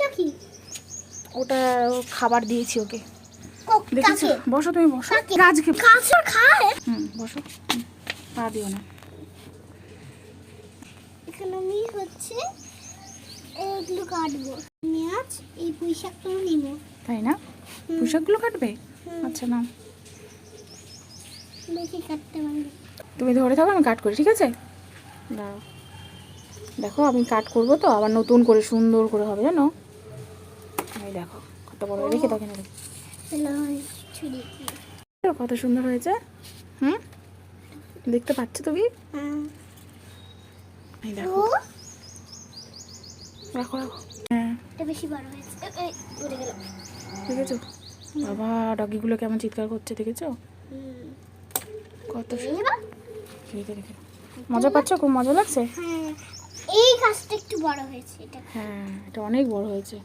এটা কি? ওটা খাবার দিয়েছি ওকে। দেখেছ? বসো তুমি বসো? গাছকে কাছে খায় হুম বসো। পা দিও না। এখানে আমি হচ্ছে এগুলো কাটবো। আজ এই পুঁইশাকগুলো নিব। তাই না? পোশাকগুলো কাটবে? আচ্ছা না দেখি কাটতে পারব। তুমি ধরে থাকো আমি কাট করি ঠিক আছে? দাঁড়াও দেখো আমি কাট করব তো আবার নতুন করে সুন্দর করে হবে জানো? এই দেখো কত বড় রেখে দাও কেন কত সুন্দর হয়েছে। হুম? দেখতে পাচ্ছ তুমি? হ্যাঁ এই দেখো। রাখো রাখো। হ্যাঁ। বেশি বড় হয়েছে। এ, এই, উড়ে গেল। দেখেছ? বাবা ডগিগুলো কেমন চিৎকার করছে দেখেছ। কত রেখে মজা পাচ্ছ? খুব মজা লাগছে? হ্যাঁ। এই গাছটা একটু বড় হয়েছে এটা। হ্যাঁ এটা অনেক বড় হয়েছে।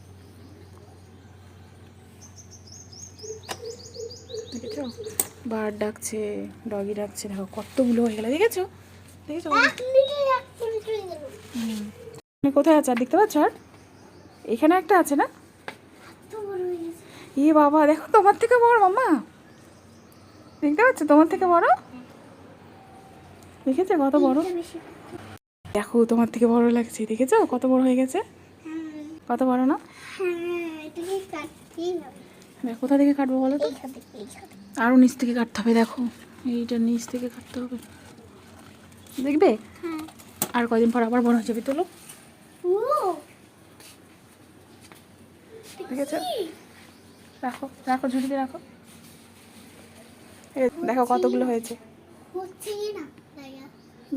দেখেছ বার্ড ডাকছে ডগি ডাকছে দেখো কতগুলো হয়ে গেল দেখেছ? দেখেছ? হয়ে কোথায় আছে আর দেখতে পাচ্ছ আর? এখানে একটা আছে না? এত বড় হয়ে গেছে ই বাবা দেখো তোমার থেকে বড় মামা। দেখতে পাচ্ছ? তোমার থেকে বড়? দেখেছ কত বড়? দেখো তোমার থেকে বড় লাগছে দেখেছ? কত বড় হয়ে গেছে? হ্যাঁ কত বড় না? দেখো কোথা থেকে কাটবো বলো তো? আরও নিচ থেকে কাটতে হবে দেখো। এইটা নিচ থেকে কাটতে হবে। দেখবে? হ্যাঁ। আর কয়দিন পর আবার বড় হয়ে যাবে তোলো। ও! দেখেছ। রাখো রাখো ঝুড়িতে রাখো। দেখো কতগুলো হয়েছে।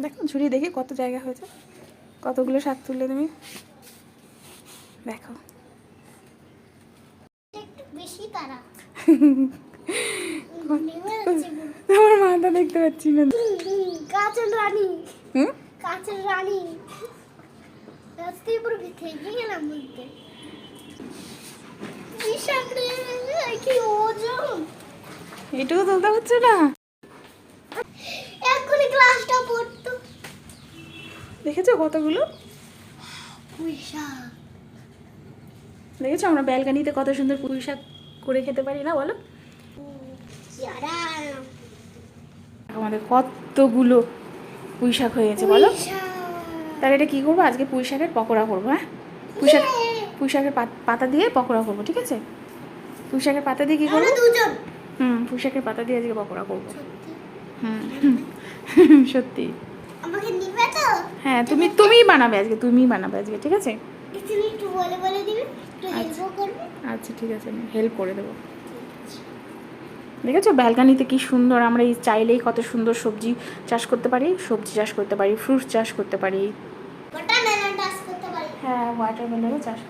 দেখো ঝুড়ি দেখি কত জায়গা হয়েছে। কতগুলো শাক তুললে তুমি? দেখো এটা একটু বেশি তারা নেমে যাচ্ছে পুরো। আমার মাথা দেখতে পাচ্ছি না। হুম, রানী। হুম? কাঁচের রানী। পুরো থেকে গেলাম বলতে। তুলতে পারছ না? এক্ষুনি ক্লাসটা পড়তো। দেখেছ কতগুলো? দেখেছ আমরা ব্যালকানিতে কত সুন্দর পুঁই শাক করে খেতে পারি না বলো? আমাদের কতগুলো পুঁই শাক হয়ে গেছে বলো? তাহলে এটা কী করব? আজকে পুঁই শাকের পকোড়া করব হ্যাঁ? পুঁই শাক পুঁই শাকের পাতা দিয়ে পকোড়া করব ঠিক আছে? পুঁই শাকের পাতা দিয়ে কী করব? হুম পুঁই শাকের পাতা দিয়ে আজকে পকোড়া করব। হুম সত্যি। আমাকে হ্যাঁ তুমি তুমিই বানাবে আজকে তুমিই বানাবে আজকে ঠিক আছে? একটু বলে বলে দিবে একটু আচ্ছা। হেল্পও করবে। আচ্ছা ঠিক আছে আমি হেল্প করে দেবো। দেখেছ ব্যালকানিতে কি সুন্দর আমরা এই চাইলেই কত সুন্দর সবজি চাষ করতে পারি সবজি চাষ করতে পারি ফ্রুট চাষ করতে পারি। হ্যাঁ ওয়াটারমেলনও চাষ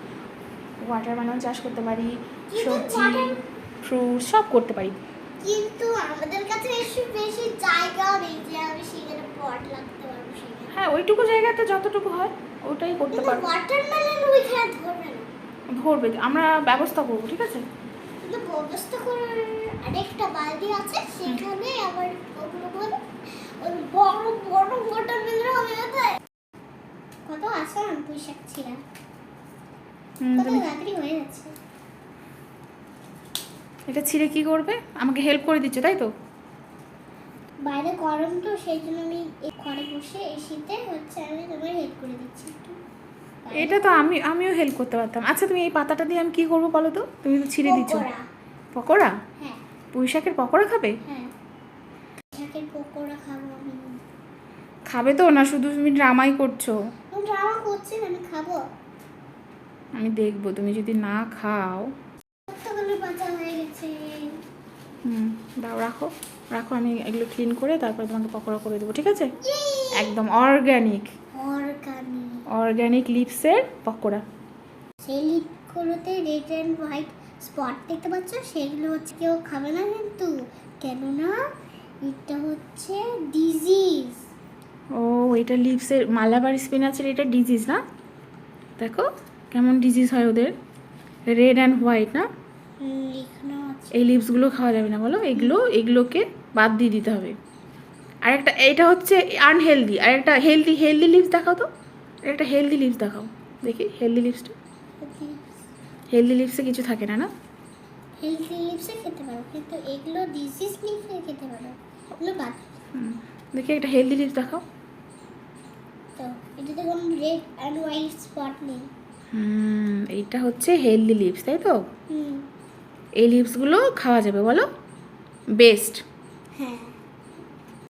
ওয়াটারমেলন চাষ করতে পারি সবজি ফ্রুট সব করতে পারি। কিন্তু আমাদের কাছে বেশি বেশি জায়গাও নেই যে আমি সেখানে পট লাগতে পারব সেখানে হ্যাঁ ওইটুকু জায়গাতে যতটুকু হয় ওটাই করতে পারব। ওয়াটারমেলন ওইখানে ধরবে না। ধরবে আমরা ব্যবস্থা করব ঠিক আছে? কিন্তু ব্যবস্থা করার আরেকটা বালতি আছে সেখানে আবার ওগুলো বলে বড় বড় ওয়াটারমেলন হবে ওটাই। কত আসান পুঁইশাক ছিঁড়া? হুম, কত তুমি তাড়াতাড়ি হয়ে যাচ্ছে এটা ছিঁড়ে কি করবে? আমাকে হেল্প করে দিচ্ছ তাই তো? বাইরে গরম তো সেই জন্য আমি ঘরে বসে এই শীতে হচ্ছে আমি তোমার হেল্প করে দিচ্ছি একটু। এটা তো আমি আমিও হেল্প করতে পারতাম। আচ্ছা তুমি এই পাতাটা দিয়ে আমি কি করব বলো তো? তুমি তো ছিঁড়ে দিচ্ছ। পকোড়া। হ্যাঁ। পুঁই শাকের পকোড়া খাবে? হ্যাঁ। শাকের পকোড়া খাব আমি। খাবে তো না শুধু তুমি ড্রামাই করছ। আমি ড্রামা করছি আমি খাব। আমি দেখব তুমি যদি না খাও। হুম দাও রাখো। রাখো আমি এগুলো ক্লিন করে তারপরে তোমাকে পকোড়া করে দেবো ঠিক আছে? একদম অর্গ্যানিক অর্গানিক অর্গ্যানিক লিপসের পকোড়া। সেই লিপগুলোতে রেড অ্যান্ড হোয়াইট স্পট দেখতে পাচ্ছ? সেগুলো হচ্ছে কেউ খাবে না কিন্তু। কেননা এটা হচ্ছে ডিজিজ ও এটা লিপসের মালাবার স্পিনাচের এটা ডিজিজ না? দেখো কেমন ডিজিজ হয় ওদের। রেড অ্যান্ড হোয়াইট না? এই লিপসগুলো খাওয়া যাবে না বলো? এগুলো এগুলোকে বাদ দিয়ে দিতে হবে। আর একটা এটা হচ্ছে আনহেলদি আর একটা হেলদি হেলদি লিপস দেখাও তো। একটা হেলদি লিপস দেখাও। দেখি হেলদি লিপসটা হেলদি লিপসে কিছু থাকে না না? হেলদি লিপসে খেতে পারো কিন্তু এগুলো ডিজিজ লিপসে খেতে পারো। এগুলো বাদ। দেখি একটা হেলদি লিপস দেখাও। তো এটাতে কোনো রেড অ্যান্ড হোয়াইট স্পট নেই। হুম এইটা হচ্ছে হেলদি লিপস তাই তো? এই লিপসগুলো খাওয়া যাবে বলো? বেস্ট হ্যাঁ